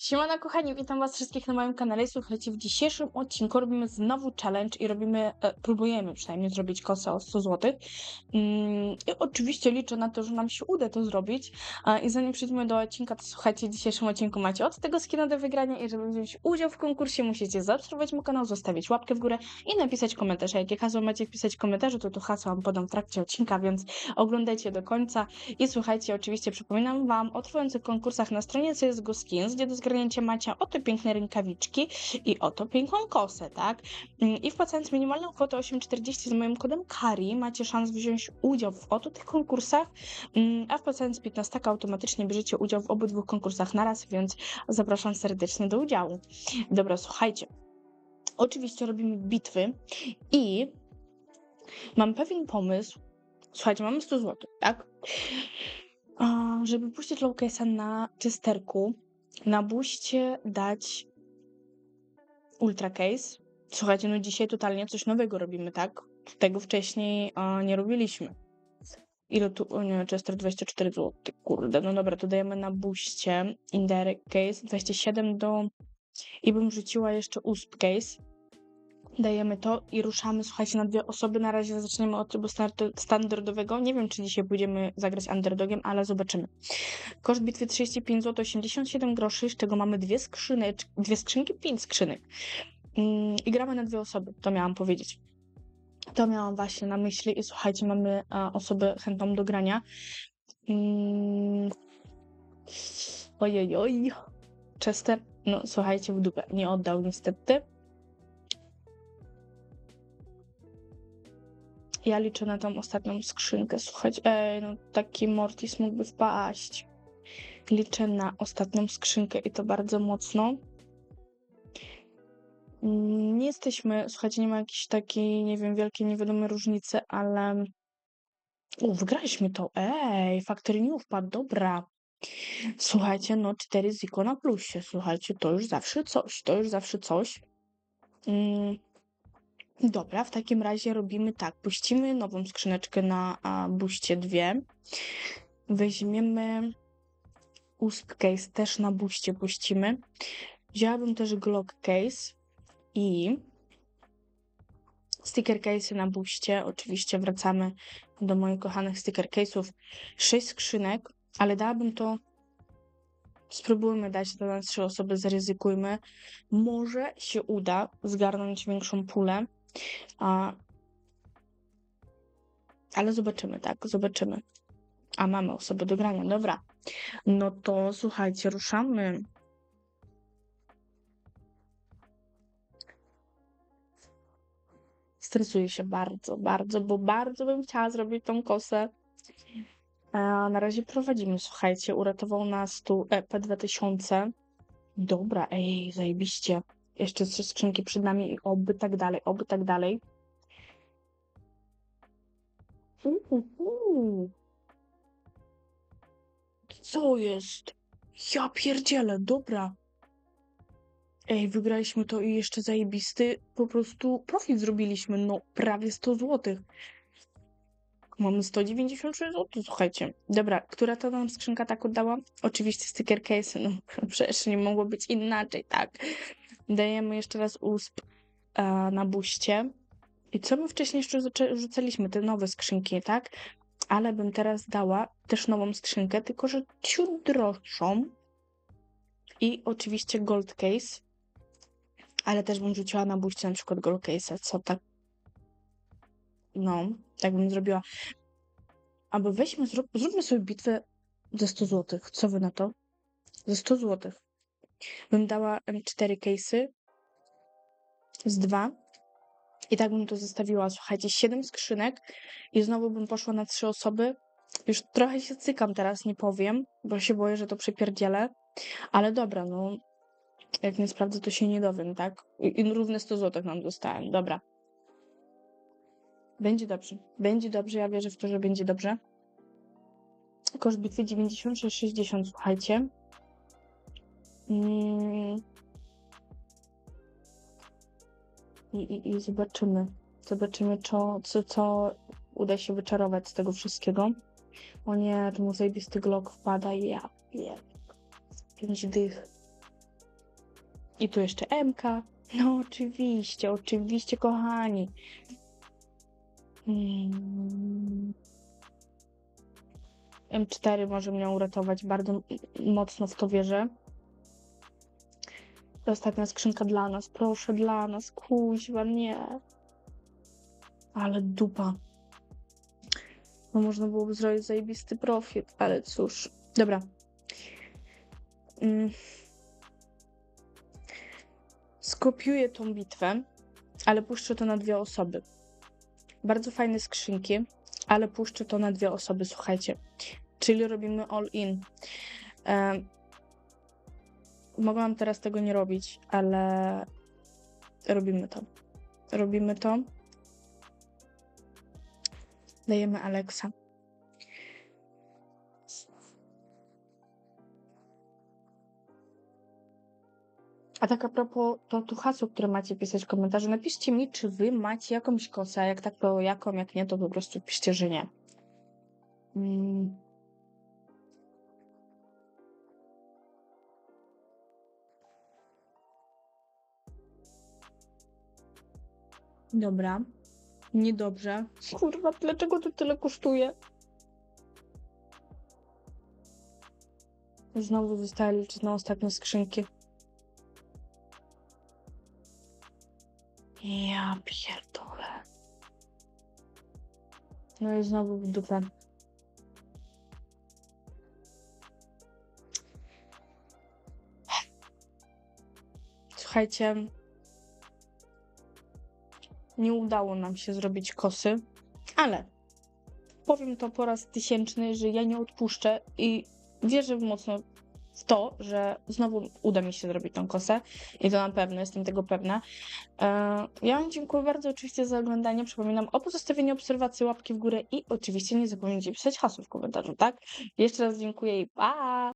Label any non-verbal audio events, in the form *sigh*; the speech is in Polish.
Siemano kochani, witam was wszystkich na moim kanale. Słuchajcie, w dzisiejszym odcinku robimy znowu challenge i robimy, e, próbujemy przynajmniej zrobić kosę o 100 zł. Mm, I oczywiście liczę na to, że nam się uda to zrobić. A, I zanim przejdziemy do odcinka, to słuchajcie, w dzisiejszym odcinku macie od tego skina do wygrania i żeby wziąć udział w konkursie, musicie zasubskrybować mój kanał, zostawić łapkę w górę i napisać komentarz. A jakie hasło macie wpisać w komentarzu, to to hasło wam podam w trakcie odcinka, więc oglądajcie do końca. I słuchajcie, oczywiście przypominam wam o trwających konkursach na stronie CSGO Skins, gdzie do macie oto piękne rękawiczki i oto piękną kosę, tak? I wpłacając minimalną kwotę 8,40 z moim kodem KARI macie szansę wziąć udział w oto tych konkursach, mm, a wpłacając 15 automatycznie bierzecie udział w obydwu konkursach naraz, więc zapraszam serdecznie do udziału. Dobra, słuchajcie. Oczywiście robimy bitwy i mam pewien pomysł. Słuchajcie, mamy 100 zł, tak? Żeby puścić lowcase'a na czysterku, na buście dać ultra case. Słuchajcie, no dzisiaj totalnie coś nowego robimy, tak? Tego wcześniej nie robiliśmy. Ile tu? O nie, Chester 24 zł. Kurde, no dobra, to dajemy na buście indirect case 27 do... I bym rzuciła jeszcze usp case. Dajemy to i ruszamy, słuchajcie, na dwie osoby. Na razie zaczniemy od trybu standardowego. Nie wiem, czy dzisiaj pójdziemy zagrać underdogiem, ale zobaczymy. Koszt bitwy 35 zł 87 groszy, z czego mamy dwie skrzyneczki, dwie skrzynki, pięć skrzynek. Mm, I gramy na dwie osoby, to miałam powiedzieć. To miałam właśnie na myśli i słuchajcie, mamy a, osobę chętną do grania. Mm. Ojej, oj. Chester, no słuchajcie, w dupę nie oddał niestety. Ja liczę na tą ostatnią skrzynkę, słuchajcie. Ej, no taki Mortis mógłby wpaść. Liczę na ostatnią skrzynkę i to bardzo mocno. Mm, Nie jesteśmy, słuchajcie, nie ma jakiejś takiej, nie wiem, wielkiej, niewiadomej różnicy, ale... U, wygraliśmy to. Ej, Factory New wpadł, dobra. Słuchajcie, no 4 ziko na plusie, słuchajcie, to już zawsze coś, to już zawsze coś. Mm. Dobra, w takim razie robimy tak. Puścimy nową skrzyneczkę na buście 2. Weźmiemy usp case, też na buście puścimy. Wzięłabym też Glock case i sticker case na buście. Oczywiście wracamy do moich kochanych sticker case'ów. 6 skrzynek, ale dałabym to Spróbujmy dać to na trzy osoby, zaryzykujmy. Może się uda zgarnąć większą pulę. A... Ale zobaczymy, tak, zobaczymy. A mamy osobę do grania, dobra. No to słuchajcie, ruszamy. Stresuję się bardzo, bardzo, bo bardzo bym chciała zrobić tą kosę. A na razie prowadzimy, słuchajcie, uratował nas tu E EP2000. Dobra, ej, zajebiście. Jeszcze trzy skrzynki przed nami i oby tak dalej, oby tak dalej. Co jest? Ja pierdzielę, dobra. Ej, wygraliśmy to i jeszcze zajebisty po prostu profit zrobiliśmy, no prawie 100 zł. Mamy 193 zł, słuchajcie. Dobra, która to nam skrzynka tak oddała? Oczywiście sticker case, no *laughs* przecież nie mogło być inaczej, tak. Dajemy jeszcze raz usp e, na buście. I co my wcześniej jeszcze rzucaliśmy? Te nowe skrzynki, tak? Ale bym teraz dała też nową skrzynkę, tylko że ciut droższą. I oczywiście gold case. Ale też bym rzuciła na buście na przykład gold case, co tak no, tak bym zrobiła. Albo weźmy, zrób, zróbmy sobie bitwę za 100 zł. Co wy na to? Za 100 zł. Bym dała em, 4 case'y z 2 i tak bym to zostawiła. Słuchajcie, 7 skrzynek i znowu bym poszła na 3 osoby. Już trochę się cykam teraz, nie powiem, bo się boję, że to przepierdzielę. Ale dobra, no. Jak nie sprawdzę, to się nie dowiem, tak? I równe 100 zł nam dostałem. Dobra. Będzie dobrze. Będzie dobrze. Ja wierzę w to, że będzie dobrze. Koszt bitwy 96,60, słuchajcie. Mm. I, i, I zobaczymy. Zobaczymy, co, co, co uda się wyczarować z tego wszystkiego. O nie, tu mu zajebisty glock wpada i ja wiem. Pięć dych. I tu jeszcze MK. No oczywiście, oczywiście, kochani. Mm. M4 może mnie uratować, bardzo mocno w to wierzę. Ostatnia skrzynka dla nas, proszę, dla nas, kuźwa, nie. Ale dupa. No można byłoby zrobić zajebisty profit, ale cóż. Dobra. Mm. Skopiuję tą bitwę, ale puszczę to na dwie osoby. Bardzo fajne skrzynki, ale puszczę to na dwie osoby, słuchajcie. Czyli robimy all in. Mogłam teraz tego nie robić, ale robimy to. Robimy to. Dajemy Alexa. A tak a propos, tu hasło, które macie pisać w komentarzu, napiszcie mi, czy wy macie jakąś kosę, jak tak, to jaką, jak nie, to po prostu piszcie, że nie. Mm. Dobra. Niedobrze. Kurwa, dlaczego to tyle kosztuje? Znowu zostaje liczyć na ostatnie skrzynki. Ja pierdolę. No i znowu w dupę. Słuchajcie. Nie udało nam się zrobić kosy, ale powiem to po raz tysięczny, że ja nie odpuszczę i wierzę mocno w to, że znowu uda mi się zrobić tą kosę i to na pewno, jestem tego pewna. E, Ja Wam dziękuję bardzo oczywiście za oglądanie. Przypominam o pozostawieniu obserwacji, łapki w górę i oczywiście nie zapomnijcie pisać hasło w komentarzu, tak? Jeszcze raz dziękuję i pa!